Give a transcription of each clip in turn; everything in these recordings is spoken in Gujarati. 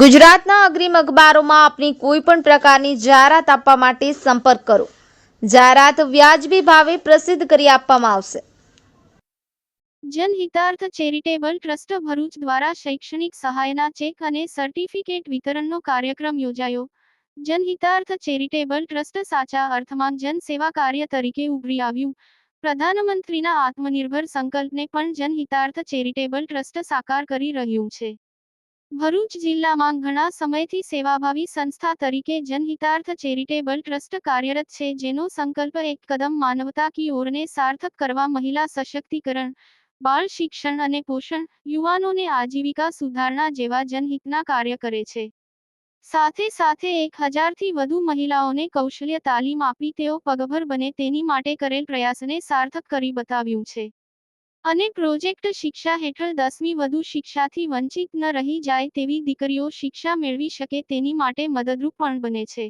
ગુજરાતના અગ્રીમ અખબારોમાં આપની કોઈ પણ પ્રકારની જાહેરાત આપવા માટે સંપર્ક કરો. જાહેરાત વ્યાજબી ભાવે પ્રસિદ્ધ કરી આપવામાં આવશે. જનહિતાર્થ ચેરિટેબલ ટ્રસ્ટ ભરૂચ દ્વારા શૈક્ષણિક સહાયના ચેક અને સર્ટિફિકેટ વિતરણનો કાર્યક્રમ યોજાયો. જનહિતાર્થ ચેરિટેબલ ટ્રસ્ટ સાચા અર્થમાં જનસેવા કાર્ય તરીકે ઉભરી આવ્યું. પ્રધાનમંત્રીના આત્મનિર્ભર સંકલ્પને પણ જનહિતાર્થ ચેરિટેબલ ટ્રસ્ટ સાકાર કરી રહ્યું છે. ભરૂચ જિલ્લામાં ઘણા સમયથી સેવાભાવી સંસ્થા તરીકે જનહિતાર્થ ચેરિટેબલ ટ્રસ્ટ કાર્યરત છે, જેનો સંકલ્પ એક કદમ માનવતા કી ઓરને સાર્થક કરવા, મહિલા સશક્તિકરણ, બાળ શિક્ષણ અને પોષણ, યુવાનોને આજીવિકા સુધારણા જેવા જનહિતના કાર્ય કરે છે. સાથે સાથે એક હજારથી વધુ મહિલાઓને કૌશલ્ય તાલીમ આપી તેઓ પગભર બને તેની માટે કરેલ પ્રયાસને સાર્થક કરી બતાવ્યું છે. અને પ્રોજેક્ટ શિક્ષા હેઠળ દસમી વધુ શિક્ષાથી વંચિત ન રહી જાય તેવી દીકરીઓ શિક્ષા મેળવી શકે તેની માટે મદદરૂપ પણ બને છે.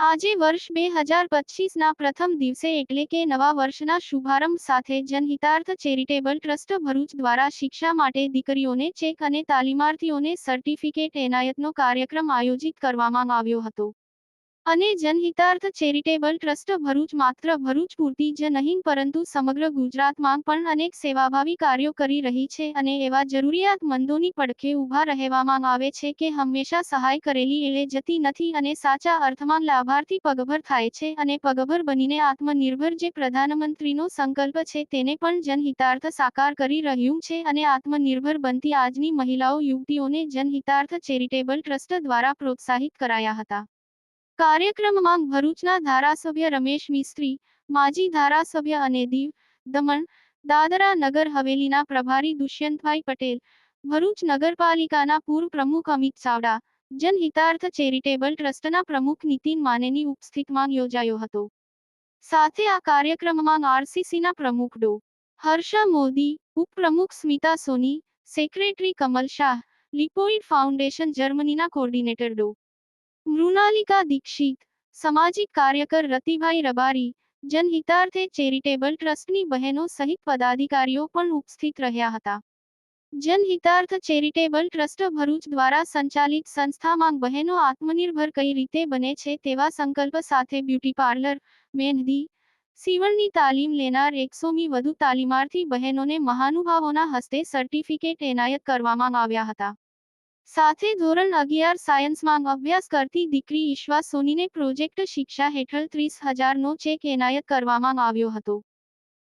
આજે વર્ષ બે હજાર પચીસના પ્રથમ દિવસે એટલે કે નવા વર્ષના શુભારંભ સાથે જનહિતાર્થ ચેરિટેબલ ટ્રસ્ટ ભરૂચ દ્વારા શિક્ષા માટે દીકરીઓને ચેક અને તાલીમાર્થીઓને સર્ટિફિકેટ એનાયતનો કાર્યક્રમ આયોજિત કરવામાં આવ્યો હતો. અને જનહિતાર્થ ચેરિટેબલ ટ્રસ્ટ ભરૂચ માત્ર ભરૂચ પૂરતી જ નહીં, પરંતુ સમગ્ર ગુજરાતમાં પણ અનેક સેવાભાવી કાર્યો કરી રહી છે અને એવા જરૂરિયાતમંદોની પડખે ઊભા રહેવામાં આવે છે કે હંમેશા સહાય કરેલી એળે જતી નથી અને સાચા અર્થમાં લાભાર્થી પગભર થાય છે અને પગભર બનીને આત્મનિર્ભર જે પ્રધાનમંત્રીનો સંકલ્પ છે તેને પણ જનહિતાર્થ સાકાર કરી રહ્યું છે અને આત્મનિર્ભર બનતી આજની મહિલાઓ યુવતીઓને જનહિતાર્થ ચેરિટેબલ ટ્રસ્ટ દ્વારા પ્રોત્સાહિત કરાયા હતા. કાર્યક્રમમાં ભરૂચના ધારાસભ્ય રમેશ મિસ્ત્રી, માજી ધારાસભ્ય અને દીવ દમણ, દાદરા નગર હવેલીના પ્રભારી દુષ્યંતભાઈ પટેલ, ભરૂચ નગરપાલિકાના પૂર્વ પ્રમુખ અમિત ચાવડા, જનહિતાર્થ ચેરિટેબલ ટ્રસ્ટના પ્રમુખ નીતિન માનેની ઉપસ્થિતમાં યોજાયો હતો. સાથે આ કાર્યક્રમમાં આરસીસીના પ્રમુખ ડો. હર્ષા મોદી, ઉપપ્રમુખ Smita Soni, secretary Kamal Shah, Lipoid Foundation જર્મનીના કોર્ડિનેટર ડો. મૃણાલિકા દીક્ષિત, સામાજિક કાર્યકર રતિભાઈ રબારી, જનહિતાર્થે ચેરિટેબલ ટ્રસ્ટની બહેનો સહિત પદાધિકારીઓ પણ ઉપસ્થિત રહ્યા હતા. જનહિતાર્થ ચેરિટેબલ ટ્રસ્ટ ભરૂચ દ્વારા સંચાલિત સંસ્થામાં બહેનો આત્મનિર્ભર કઈ રીતે બને છે તેવા સંકલ્પ સાથે બ્યુટી પાર્લર, મહેંદી, સીવણની તાલીમ લેનાર એકસોમી વધુ તાલીમાર્થી બહેનોને મહાનુભાવોના હસ્તે સર્ટિફિકેટ એનાયત કરવામાં આવ્યા હતા. સાથે ધોરણ અગિયાર સાયન્સમાં અભ્યાસ કરતી દીકરી ઈશ્વા સોનીને પ્રોજેક્ટ શિક્ષા હેઠળ ત્રીસ હજારનો ચેક એનાયત કરવામાં આવ્યો હતો.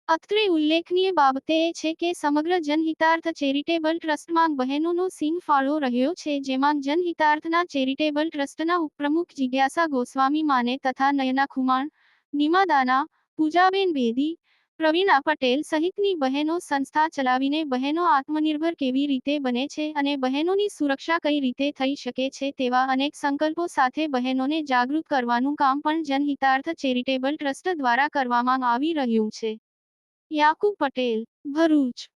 અત્રે ઉલ્લેખનીય બાબતે એ છે કે સમગ્ર જનહિતાર્થ ચેરિટેબલ ટ્રસ્ટમાં બહેનોનો સીન ફાળો રહ્યો છે, જેમાં જનહિતાર્થના ચેરિટેબલ ટ્રસ્ટના ઉપપ્રમુખ જિજ્ઞાસા ગોસ્વામી માને તથા નયના ખુમાણ, નિમાદાના, પૂજાબેન બેદી પ્રવીણા પટેલ સહિતની બહેનો સંસ્થા ચલાવીને બહેનો આત્મનિર્ભર કેવી રીતે બને છે અને બહેનોની સુરક્ષા કઈ રીતે થઈ શકે છે તેવા અનેક સંકલ્પો સાથે બહેનોને જાગૃત કરવાનું કામ પણ જનહિતાર્થ ચેરિટેબલ ટ્રસ્ટ દ્વારા કરવામાં આવી રહ્યું છે. યાકુબ પટેલ, ભરૂચ.